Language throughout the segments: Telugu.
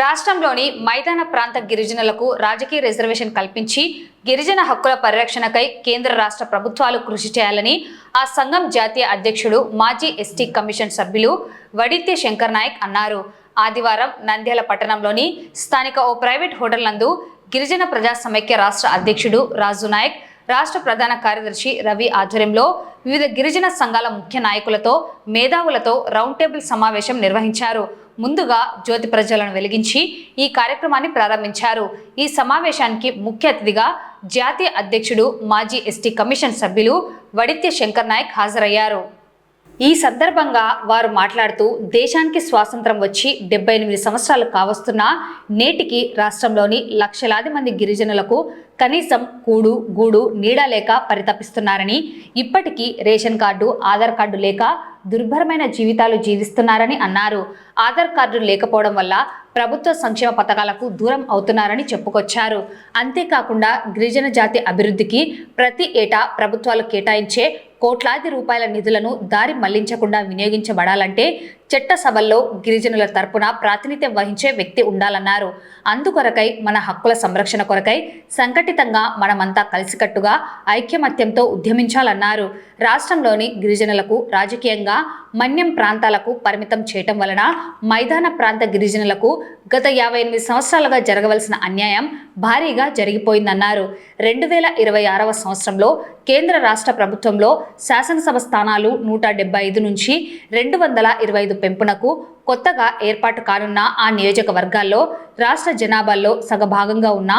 రాష్ట్రంలోని మైదాన ప్రాంత గిరిజనులకు రాజకీయ రిజర్వేషన్ కల్పించి గిరిజన హక్కుల పరిరక్షణకై కేంద్ర రాష్ట్ర ప్రభుత్వాలు కృషి చేయాలని ఆ సంఘం జాతీయ అధ్యక్షుడు మాజీ ఎస్టీ కమిషన్ సభ్యులు వడిత్య శంకర్ నాయక్ అన్నారు. ఆదివారం నంద్యాల పట్టణంలోని స్థానిక ఓ ప్రైవేట్ హోటల్ నందు గిరిజన ప్రజా సమైక్య రాష్ట్ర అధ్యక్షుడు రాజు నాయక్ రాష్ట్ర ప్రధాన కార్యదర్శి రవి ఆధ్వర్యంలో వివిధ గిరిజన సంఘాల ముఖ్య నాయకులతో మేధావులతో రౌండ్ టేబుల్ సమావేశం నిర్వహించారు. ముందుగా జ్యోతి ప్రజలను వెలిగించి ఈ కార్యక్రమాన్ని ప్రారంభించారు. ఈ సమావేశానికి ముఖ్య అతిథిగా జాతీయ అధ్యక్షుడు మాజీ ఎస్టీ కమిషన్ సభ్యులు వడిత్య శంకర్ నాయక్ హాజరయ్యారు. ఈ సందర్భంగా వారు మాట్లాడుతూ దేశానికి స్వాతంత్రం వచ్చి డెబ్బై ఎనిమిది సంవత్సరాలు కావస్తున్నా నేటికి రాష్ట్రంలోని లక్షలాది మంది గిరిజనులకు కనీసం కూడు గూడు నీడ లేక పరితపిస్తున్నారని ఇప్పటికీ రేషన్ కార్డు ఆధార్ కార్డు లేక దుర్భరమైన జీవితాలు జీవిస్తున్నారని అన్నారు. ఆధార్ కార్డు లేకపోవడం వల్ల ప్రభుత్వ సంక్షేమ పథకాలకు దూరం అవుతున్నారని చెప్పుకొచ్చారు. అంతేకాకుండా గిరిజన జాతి అభివృద్ధికి ప్రతి ఏటా ప్రభుత్వాలు కేటాయించే కోట్లాది రూపాయల నిధులను దారి మళ్ళించకుండా వినియోగించబడాలంటే చట్టసభల్లో గిరిజనుల తరపున ప్రాతినిధ్యం వహించే వ్యక్తి ఉండాలన్నారు. అందుకొరకై మన హక్కుల సంరక్షణ కొరకై సంఘటితంగా మనమంతా కలిసికట్టుగా ఐక్యమత్యంతో ఉద్యమించాలన్నారు. రాష్ట్రంలోని గిరిజనులకు రాజకీయంగా మన్యం ప్రాంతాలకు పరిమితం చేయటం వలన మైదాన ప్రాంత గిరిజనులకు గత యాభై ఎనిమిది సంవత్సరాలుగా జరగవలసిన అన్యాయం భారీగా జరిగిపోయిందన్నారు. రెండు వేల ఇరవై ఆరవ సంవత్సరంలో కేంద్ర రాష్ట్ర ప్రభుత్వంలో శాసనసభ స్థానాలు నూట డెబ్బై ఐదు నుంచి రెండు వందల ఇరవై ఐదు పెంపునకు కొత్తగా ఏర్పాటు కానున్న ఆ నియోజకవర్గాల్లో రాష్ట్ర జనాభాలో సగభాగంగా ఉన్న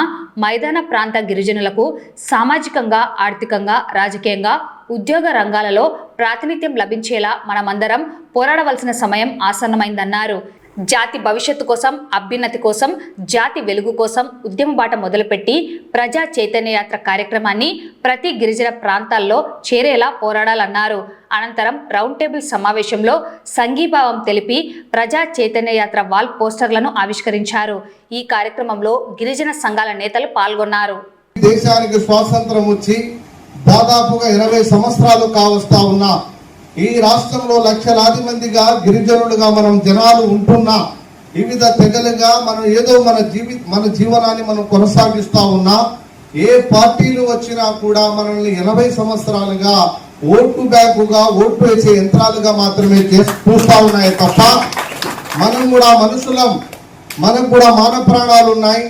మైదాన ప్రాంత గిరిజనులకు సామాజికంగా ఆర్థికంగా రాజకీయంగా ఉద్యోగ రంగాలలో ప్రాతినిధ్యం లభించేలా మనమందరం పోరాడవలసిన సమయం ఆసన్నమైందన్నారు. జాతి భవిష్యత్తు కోసం అభ్యున్నతి కోసం జాతి వెలుగు కోసం ఉద్యమ బాట మొదలుపెట్టి ప్రజా చైతన్య యాత్ర కార్యక్రమాన్ని ప్రతి గిరిజన ప్రాంతాల్లో చేరేలా పోరాడాలన్నారు. అనంతరం రౌండ్ టేబుల్ సమావేశంలో సంఘీభావం తెలిపి ప్రజా చైతన్య యాత్ర వాల్ పోస్టర్లను ఆవిష్కరించారు. ఈ కార్యక్రమంలో గిరిజన సంఘాల నేతలు పాల్గొన్నారు. దేశానికి స్వాతంత్రం వచ్చి దాదాపుగా ఇరవై సంవత్సరాలు కావస్తా ఉన్నా ఈ రాష్ట్రంలో లక్షలాది మందిగా గిరిజనులుగా మనం జనాలు ఉంటున్నా వివిధ తెగలుగా మనం ఏదో మన జీవి మన జీవనాన్ని మనం కొనసాగిస్తా ఉన్నా ఏ పార్టీలు వచ్చినా కూడా మనల్ని ఎనభై సంవత్సరాలుగా ఓటు బ్యాంకుగా ఓటు వేసే యంత్రాలుగా మాత్రమే చూస్తా ఉన్నాయి తప్ప మనం కూడా మనుషులం మనకు కూడా మాన ప్రాణాలు ఉన్నాయి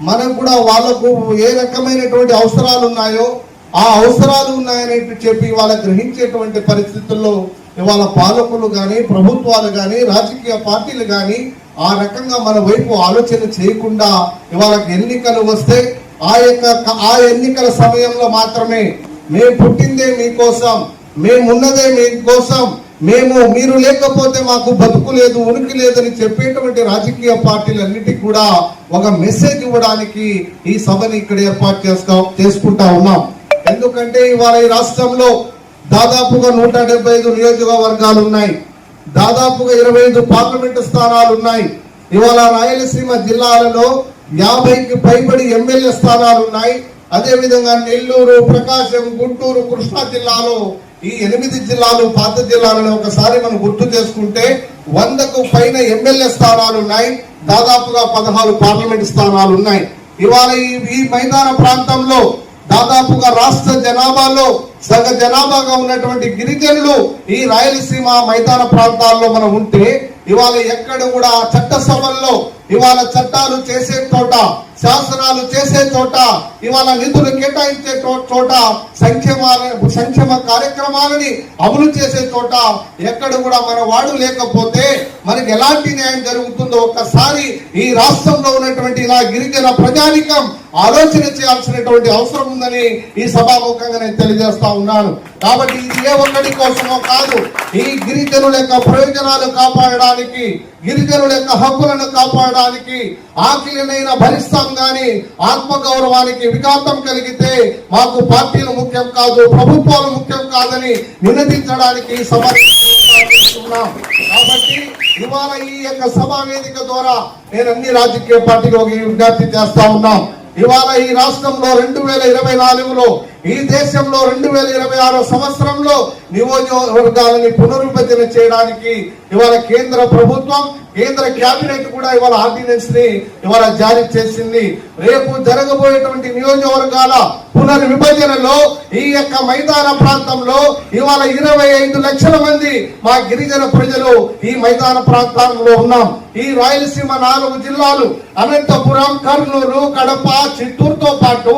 మనకు కూడా వాళ్ళకు ఏ రకమైనటువంటి అవసరాలు ఉన్నాయో ఆ అవసరాలు ఉన్నాయని చెప్పి వాళ్ళ గ్రహించేటువంటి పరిస్థితుల్లో ఇవాళ పాలకులు కానీ ప్రభుత్వాలు కానీ రాజకీయ పార్టీలు కానీ ఆ రకంగా మన వైపు ఆలోచన చేయకుండా ఇవాళ ఎన్నికలు వస్తే ఆ యొక్క ఆ ఎన్నికల సమయంలో మాత్రమే మేము పుట్టిందే మీకోసం మేమున్నదే మీకోసం మేము మీరు లేకపోతే మాకు బతుకు లేదు ఉనికి లేదని చెప్పేటువంటి రాజకీయ పార్టీలన్నిటికీ కూడా ఒక మెసేజ్ ఇవ్వడానికి ఈ సభని ఇక్కడ ఏర్పాటు చేస్తా చేసుకుంటా ఉన్నాం. ఎందుకంటే ఇవాళ ఈ రాష్ట్రంలో దాదాపుగా నూట డెబ్బై ఐదు నియోజకవర్గాలు ఉన్నాయి. దాదాపుగా ఇరవై ఐదు పార్లమెంటు స్థానాలు ఉన్నాయి. ఇవాళ రాయలసీమ జిల్లాలలో యాభైకి పైబడి ఎమ్మెల్యే స్థానాలు ఉన్నాయి. అదేవిధంగా నెల్లూరు ప్రకాశం గుంటూరు కృష్ణా జిల్లాలో ఈ ఎనిమిది జిల్లాలు పాత జిల్లాలను ఒకసారి మనం గుర్తు చేసుకుంటే వందకు పైన ఎమ్మెల్యే స్థానాలు ఉన్నాయి. దాదాపుగా పదహారు పార్లమెంట్ స్థానాలు ఉన్నాయి. ఇవాళ ఈ మైదాన ప్రాంతంలో దాదాపుగా రాష్ట్ర జనాభాలో సగ జనాభాగా ఉన్నటువంటి గిరిజనులు ఈ రాయలసీమ మైదాన ప్రాంతాల్లో మనం ఉంటే ఇవాళ ఎక్కడ కూడా చట్టసభల్లో ఇవాళ చట్టాలు చేసే చోట శాసనాలు చేసే చోట ఇవాళ నిధులు కేటాయించే చో- చోట సంక్షేమ సంక్షేమ కార్యక్రమాలని అమలు చేసే చోట ఎక్కడ కూడా మన వాడు లేకపోతే మనకి ఎలాంటి న్యాయం జరుగుతుందో ఒక్కసారి ఈ రాష్ట్రంలో ఉన్నటువంటి ఇలా గిరిజన ప్రజానికం ఆలోచన చేయాల్సినటువంటి అవసరం ఉందని ఈ సభాముఖంగా నేను తెలియజేస్తా ఉన్నాను. కాబట్టి ఇది ఏ ఒక్కడి కోసమో కాదు ఈ గిరిజనుల యొక్క ప్రయోజనాలు కాపాడడానికి గిరిజనుల యొక్క హక్కులను కాపాడడానికి ఆకలినైనా భరిస్తాం గాని ఆత్మగౌరవానికి విఘాతం కలిగితే మాకు పార్టీలు ముఖ్యం కాదు ప్రభుత్వాలు ముఖ్యం కాదని నినదించడానికి ఈ కాబట్టి ఇవాళ ఈ యొక్క సభా వేదిక ద్వారా నేను అన్ని రాజకీయ పార్టీలు విజ్ఞప్తి చేస్తా ఉన్నాం. ఇవాళ ఈ రాష్ట్రంలో రెండు వేల ఇరవై నాలుగులో ఈ దేశంలో రెండు వేల ఇరవై ఆరో సంవత్సరంలో నియోజకవర్గాలని పునర్విభజన చేయడానికి ఇవాళ కేంద్ర ప్రభుత్వం కేంద్ర కేబినెట్ కూడా ఇవాళ ఆర్డినెన్స్ని ఇవాళ జారీ చేసింది. రేపు జరగబోయేటువంటి నియోజకవర్గాల పునర్విభజనలో ఈ యొక్క మైదాన ప్రాంతంలో ఇవాళ ఇరవై ఐదు లక్షల మంది మా గిరిజన ప్రజలు ఈ మైదాన ప్రాంతాలలో ఉన్నాం. ఈ రాయలసీమ నాలుగు జిల్లాలు అనంతపురం కర్నూలు కడప చిత్తూరుతో పాటు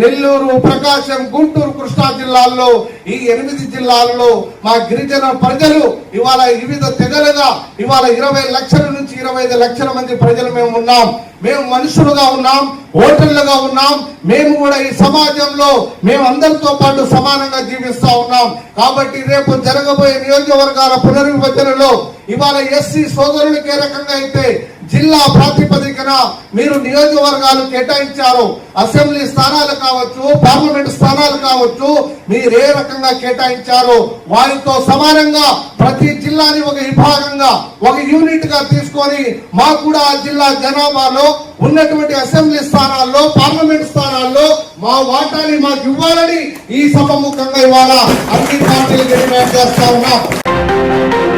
నెల్లూరు ప్రకాశం గుంటూరు కృష్ణా జిల్లాల్లో ఈ ఎనిమిది జిల్లాలలో మా గిరిజన ప్రజలు ఇవాళ వివిధ తెగలుగా ఇవాళ ఇరవై లక్షల నుంచి ఇరవై ఐదు లక్షల మంది ప్రజలు మేము ఉన్నాం. మేము మనుషులుగా ఉన్నాం ఓటర్లుగా ఉన్నాం. మేము కూడా ఈ సమాజంలో మేము అందరితో పాటు సమానంగా జీవిస్తూ ఉన్నాం. కాబట్టి రేపు జరగబోయే నియోజకవర్గాల పునర్విభజనలో ఇవాళ ఎస్సీ సోదరులకు ఏ రకంగా అయితే జిల్లా ప్రాతిపదికన మీరు నియోజకవర్గాలు కేటాయించారు. అసెంబ్లీ స్థానాలు కావచ్చు పార్లమెంట్ స్థానాలు కావచ్చు మీరు ఏ రకంగా కేటాయించారు వారితో సమానంగా ప్రతి జిల్లాని ఒక విభాగంగా ఒక యూనిట్గా తీసుకొని మా కూడా ఆ జిల్లా జనాభాలో ఉన్నటువంటి అసెంబ్లీ స్థానాల్లో పార్లమెంట్ స్థానాల్లో మా వాటాని మాకు ఇవ్వాలని ఈ సభముఖంగా ఇవాళ అన్ని పార్టీలు డిమాండ్ చేస్తా ఉన్నాం.